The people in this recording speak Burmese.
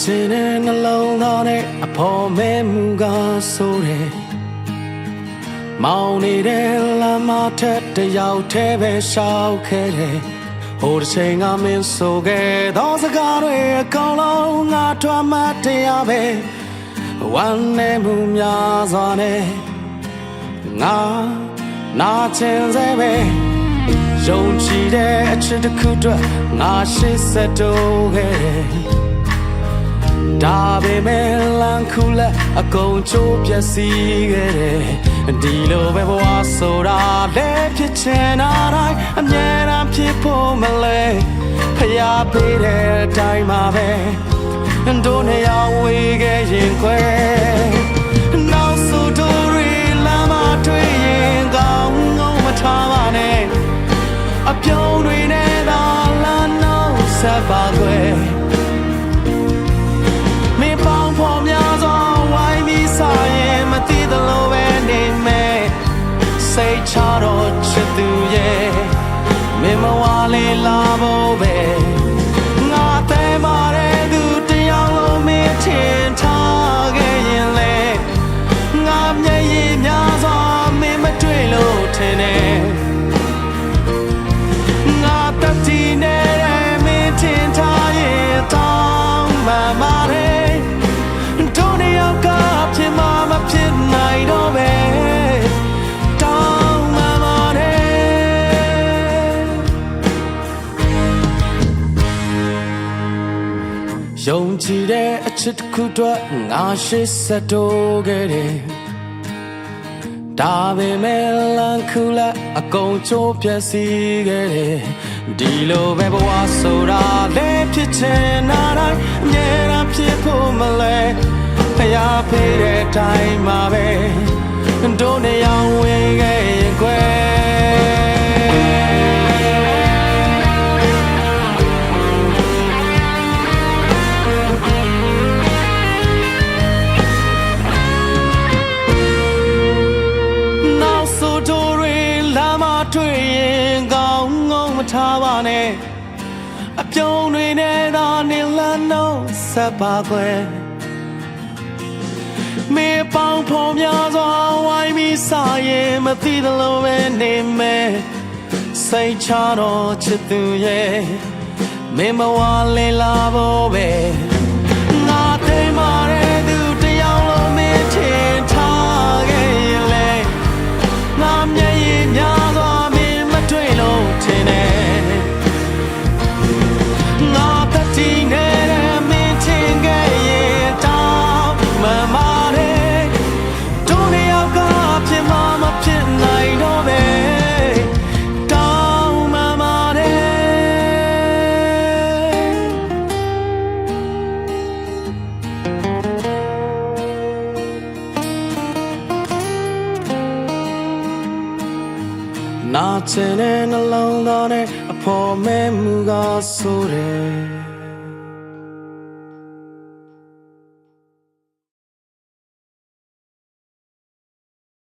ချင်တဲ့နှလုံးသားနဲ့အဖော်မဲမှုကဆိုတယ်မောင်နေတဲ့လမ်းမထက်တယောက်တည်းပဲရှောက်ခဲ့တယ်ဟိုတစ်ချိန်ကမင်းဆိုခဲ့သောစကားတွေအကုန်လုံးငါထွမ်းမတရားပဲဝမ်းနဲ့မှုများစွာနဲ့ငါနာချင်စေပဲယုံကြည်တဲ့အချစ်တစ်ခုအတွက်ငါရှေ့ဆက်တိုးခဲ့တယ် ဒါပေမဲ့လမ်းခုလက်အကုန်ချိုးပြက်စီးခဲ့တယ်ဒီလိုပဲဘဝဆိုတာလည်းဖြစ်ချင်တာတိုင်းအမြဲတမ်းဖြစ်ဖို့မလဲဖျားပေးတဲ့အတိုင်းမှာပဲတို့နေအောင်ဝေးခဲ့ရင်ခွဲနောက်ဆိုတို့ရီလမ်းမတွေ့ရင်ကောင်းငုံမထားပါနဲ့အပြုံးတွေနဲ့သာလမ်းနောက်ဆက်ပါခွဲ စိတ်ချတော့ချစ်သူရဲ့မင်းမဝလေးလာဖို့ပဲငါတဲမာတဲ့သူတယောက်လုံးမင်းထင်ထားခဲ့ရင်လေငါမျက်ရည်များစွာမင်းမတွေ့လို့ထင်တယ် ယုံကြည်တဲ့အချစ်တစ်ခုအတွက်ငါရှေ့ဆက်တိုးခဲ့တယ်ဒါပေမဲ့လမ်းခုလက်အကုန်ချိုးပြက်စီးခဲ့တယ်ဒီလိုပဲဘဝဆိုတာလည်းဖြစ်ချင်တာတိုင်းအမြဲတမ်းဖြစ်ဖို့မလဲဖျားဖေးတဲ့တိုင်းမှာပဲတို့နေအောင်ဝင်ခဲ့ရင်ခွဲနော ထားပါနဲ့အပြုံးတွေနဲ့သာနေလန်းတော့ဆက်ပါခွဲမေပေါင်းဖော်များစွာဝိုင်းပြီးစားရင်မသိသလိုပဲနေမယ်စိတ်ချတော့ချစ်သူရဲ့မင်းမဝလေးလာဖို့ပဲ နာချင်တဲ့နှလုံးသားနဲ့အဖော်မဲမှုကဆိုတယ်